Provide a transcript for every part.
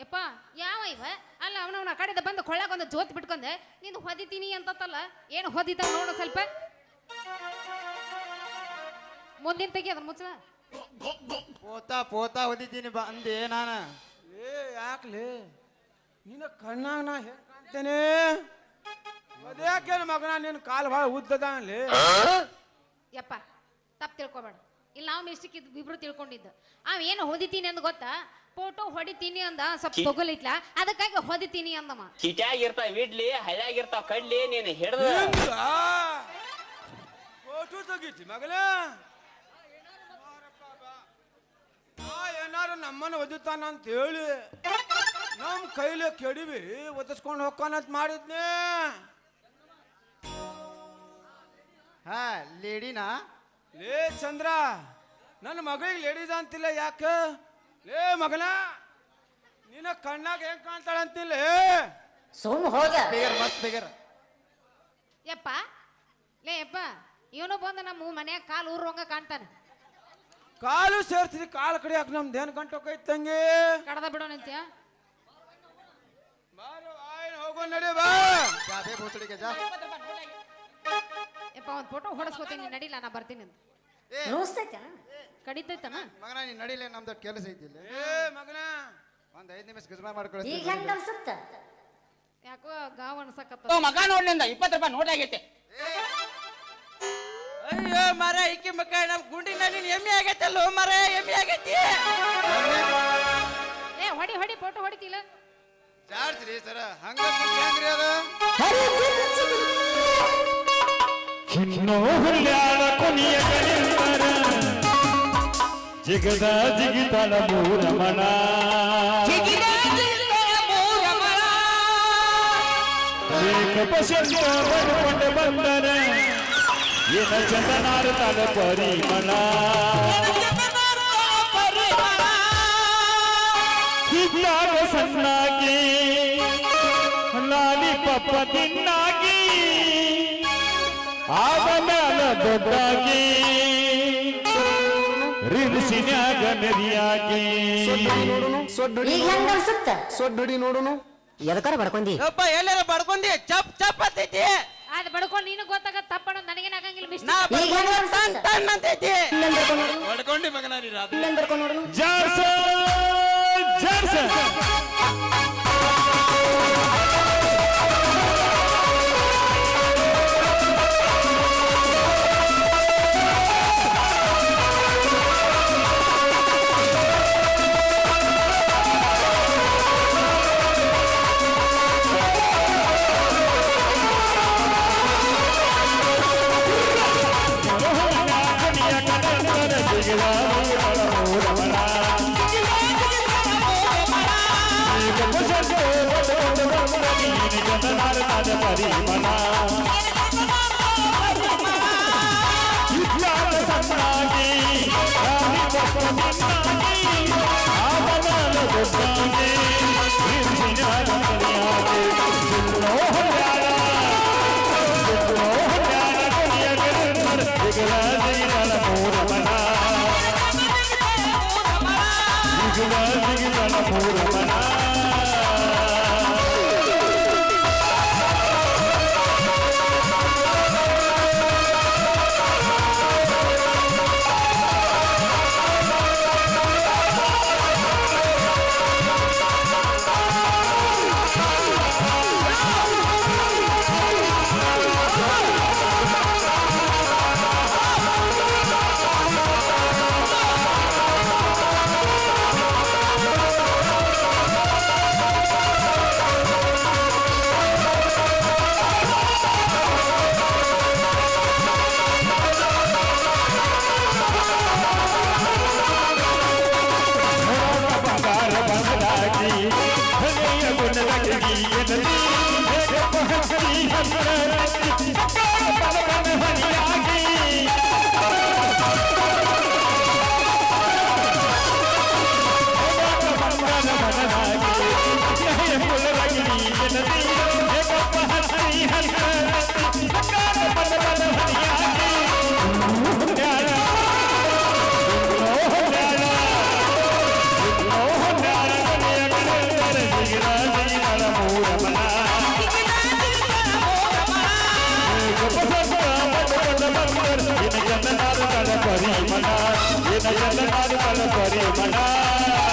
ಯಪ್ಪ ಯಾವ ಇವ? ಅಲ್ಲ ಅವನವನ ಆ ಕಡೆದ ಬಂದು ಕೊಳ್ಳಾಗ ಒಂದು ಜೋತ್ ಬಿಟ್ಕೊಂಡೆ. ನೀನು ಹೊದಿತೀನಿ ಅಂತತ್ತಲ್ಲ ಏನು ಹೊದಿತಾವ ನೋಡು ಸ್ವಲ್ಪ. ಮುಂದಿನ ತೆಗಿ ಅದ್ರ ಮುಚ್ಚ. ಪೋತ ಪೋತ ಹೊದಿತೀನಿ ಬಾ ಅಂದೆ ನಾನ. ಏ ಯಾಕ್ಲಿ? ನಿನ್ನ ಕಣ್ಣಾಗ ನಾ ಹೆಂಗ್ ಕಾಣ್ತೇನೆ. ಅದ್ಯಾಕೇನು ಮಗನ ನಿನ್ನ ಕಾಲು ಭಾಳ ಉದ್ದದಾನ್ಲಿ ಯಪ್ಪ ತಪ್ಪು ತಿಳ್ಕೊಬೇಡ. ಇಲ್ಲಿ ನಾವು ಮಿಸ್ಟಿಕ್ ಇದ್ದು ಇಬ್ರು ತಿಳ್ಕೊಂಡಿದ್ದು. ಅವ ಏನು ಹೊದಿತೀನಿ ಅಂದ ಗೊತ್ತಾ? ಫೋಟೋ ಹೊಡಿತೀನಿ ಅಂದ ಸ್ವಲ್ಪ ತಗೊಲಿತ್ಲ ಅದಕ್ಕಾಗಿ ಹೊದಿತೀನಿ ಅಂದಮ್ಮ. ಚಿಟಾಗಿರ್ತಾವ ಇಡ್ಲಿ ಹಳ್ಯಾಗಿರ್ತಾವ ಕಡ್ಲಿ ನೀನು ಹಿಡ್ದು. ಫೋಟೋ ತೆಗೀತಿ ಮಗನ ಆ ಏನಾರು ನಮ್ಮನ್ನ ಒದಿತಾನ ಅಂತ ಹೇಳಿ ನಮ್ಮ ಕೈಲಿ ಕೆಡಿವಿ ಒದಿಸ್ಕೊಂಡು ಹೋಗ್ಕಾನಂತ ಮಾಡಿದ್ನೆ. ಹಾ ಲೇಡಿನಾ ಲೇ ಚಂದ್ರ ನನ್ನ ಮಗಳಿಗೆ ಲೇಡೀಸ್ ಅಂತಿಲ್ಲ ಯಾಕೆ? ಲೇ ಮಗನ ನಿನ್ನ ಕಣ್ಣಾಗ ಹೆಂಗ್ ಕಾಣ್ತಾಳ ಅಂತಿಲ್ಲ ಬೇಗರ್ ಮಸ್ತ್ ಬೇಗರ್. ಯಪ್ಪ ಲೇ ಯಪ್ಪ ಇವನು ಬಂದು ನಮ್ಮ ಮನ್ಯಾಗ ಕಾಲು ಊರುವಂಗ ಕಾಣ್ತಾನೆ. ಕಾಲು ಸೇರ್ತಿದಿ ಕಾಲು ಕಡೆ ಯಾಕೆ ನಮ್ದು ಏನು ಗಂಟು ಹೋಗೈತೆ ತಂಗಿ? ಕಡದ ಬಿಡೋಣಂತ್ಯ ಬಾರು ಆಯ್ನ್ ಹೋಗೋ ನಡಿ ಬಾ. ಯಪ್ಪ ಒಂದು ಫೋಟೋ ಹೊಡಸ್ಕೋತೀನಿ ನಡಿಲ್ಲ ನಾ ಬರ್ತೀನಿ ಅಂತ. ಏ ಕಡಿತೈತನ? ಮಗನ ನೀನ್ ನಡಿಲೆ ನಮ್ದು ಕೆಲಸ ಐತಿ ಇಲ್ಲಿ. ಏ ಮಗನ. ಒಂದ್ ಐದ್ ನಿಮಿಷ ಗಜಮಾ ಮಾಡ್ಕೊಳ್ತೀನಿ ಯಾಕೋ ಗಾವ್ ಅನ್ಸಕತ್ತ ಓ ಮಗ ನೋಡ್ಲಿಂದ ಇಪ್ಪತ್ತು ರೂಪಾಯಿ ನೋಟ್ ಆಗೈತೆ. ಅಯ್ಯೋ ಮರ ಇಕ್ಕಿ ಮಕ್ಕ ನಮ್ ಗುಂಡಿನಲ್ಲಿ ಎಮ್ಮಿ ಆಗೈತಲ್ಲ ಮರ ಎಮ್ಮಿ ಆಗೈತಿ. ಏ ಹೊಡಿ ಹೊಡಿ ಫೋಟೋ ಹೊಡಿತಿಲ್ಲ ಜಾಡ್ಸ್ರಿ ಸರ ಹಂಗ ಹೆಂಗ್ರಿ ಅದು? ಚಿನ್ನೋ ಹುಲ್ಯಾಳ ಕೊನೆಯ ಕಡೆಂದರ ಜಿಗದ ಜಿಗಿತನ ಮೂರಮಣ ಏಕಪಶಂತ ಬಡ್ಕೊಂಡು ಬಂದರ ಏನ ಚಂದನಾಡುತ್ತಾನ ಪರಿಮಳ ಹಿಗ್ಲಾಗ ಸಣ್ಣಾಗಿ ಲಾಲಿ ಪಪ್ಪ ತಿನ್ನಾಗಿ ದೊಡ್ಡಾಗಿ ರಿಲ್ಸಿನ್ಯಾಗ ಮೆರಿಯಾಗಿ ಸೊಡ್ಡಿ ನೋಡುನು ಎದಕಾರ ಬಡ್ಕೊಂಡಿ? ಅಪ್ಪ ಎಲ್ಲಾರ ಬಡ್ಕೊಂಡಿ ಚಪ್ ಚಪ್ ಅಂತೈತಿ. ಅದ್ ಬಡ್ಕೊಂಡು ನೀನು ಗೊತ್ತಾಗ ತಪ್ಪಣ ನನಗೇನ್ ಆಗಂಗಿಲ್ಲ ಮಿಸ್ ನಾ ಬಡ್ಕೊಂಡು ಟನ್ ಟನ್ ಅಂತೈತಿ ಹೊಡ್ಕೊಂಡಿ ಮಗನ ನೀ ರಾತ್ರಿ ಜಾರ್ಸ! करी मना I'm gonna go हरी हर என்ன நாடு கட பரிமனா என்ன நாடு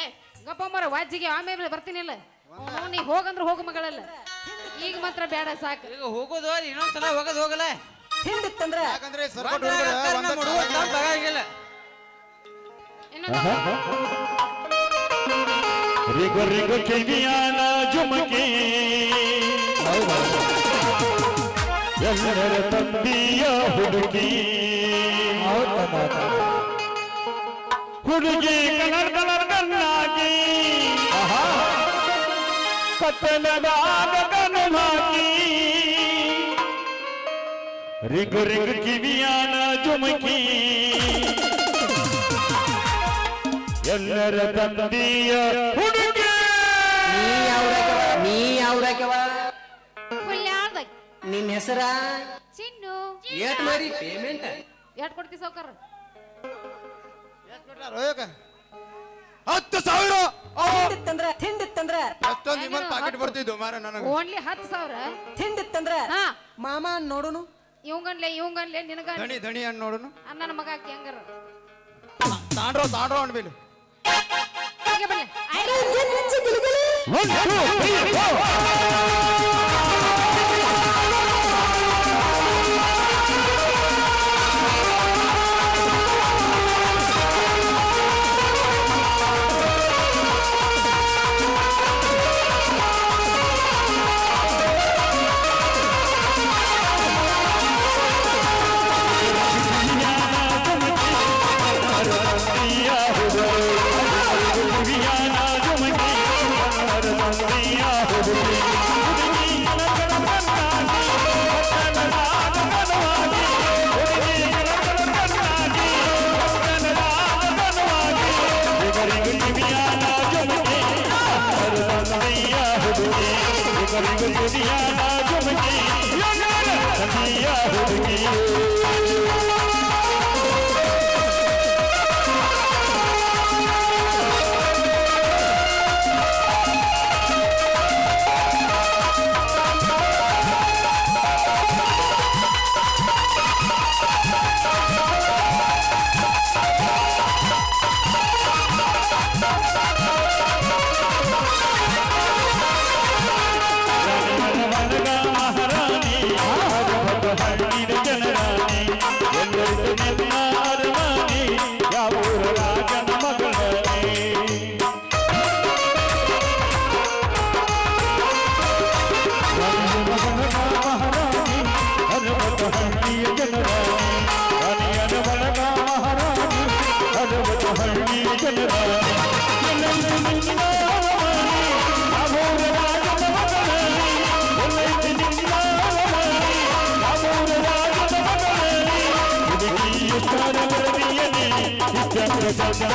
ಏ ಗಪ್ಪ ಮರ ವಾಜಿಗೆ ಆಮೇಲೆ ಬರ್ತೀನಿಲ್ಲ ನೀ ಹೋಗಂದ್ರ ಹೋಗ ಮಗಳಲ್ಲ. ಈಗ ಮಾತ್ರ ಬೇಡ ಸಾಕು. ಈಗ ಹೋಗೋದು ಇನ್ನೊಂದ್ಸಲ ಹೋಗೋದು ಹೋಗಲ್ಲ. ಹಿಂದಿತ್ತಂದ್ರೆ? ಯಾಕಂದ್ರೆ ಸರ್ಕೋಟ್ ಬಗಾಗಿಲ್ಲ ರಿಗು ರಿಗು ಜುಮಕಿ. ಎಲ್ಲರ ತಂದೆಯ ಹುಡುಗಿ ಹುಡುಗಿ ಕಲರ್ ಕಲರ್. ಕಣ್ಣು ಹಾಕಿ. ರಿಗು ರಿಗು ಕಿವಿಯಾನ ಜುಮಕಿ. ಎಲ್ಲರ ತಂದೆಯ ಹುಡುಗಿ ನೀ ಯಾವ್ದಾಕ್ಯವ ಹುಲ್ಯಾರ್ದಾಗ ನಿನ್ನ ಹೆಸರ? ಚಿನ್ನು. ಏಟ್ ಮಾಡಿ ಪೇಮೆಂಟ್ ಎಟ್ ಕೊಡ್ತಿ ಸೌಕರ್ ಹತ್ತು ಸಾವಿರ ಅಷ್ಟೊಂದು ನಿಮ್ಮಲ್ಲಿ ಪಾಕೆಟ್ ಬರ್ತಿದ್ದು ಮಾರ ನನಗೆ. ಓನ್ಲಿ ಹತ್ತು ಸಾವಿರ. ತಿಂದಿತ್ತಂದ್ರ ಹಾ. ಮಾಮ ನೋಡುನು? ಇವಂಗನ್ಲೆ ಇವಂಗನ್ಲೆ ನಿನಗ ದಣಿ ದಣಿ ಅನ್ ನೋಡುನು? ನನ್ನ ಮಗ ಆಕಿ ಹಂಗಾರ? ತಾಂಡ್ರೋ ತಾಂಡ್ರೋ ಅನ್ಬಿಲು ಹಾಗೆ ಬರ್ಲಿ ಆಯ್ತು கருத்து புதிய ராஜமையை தனியா ஒதுங்கியே Yeah,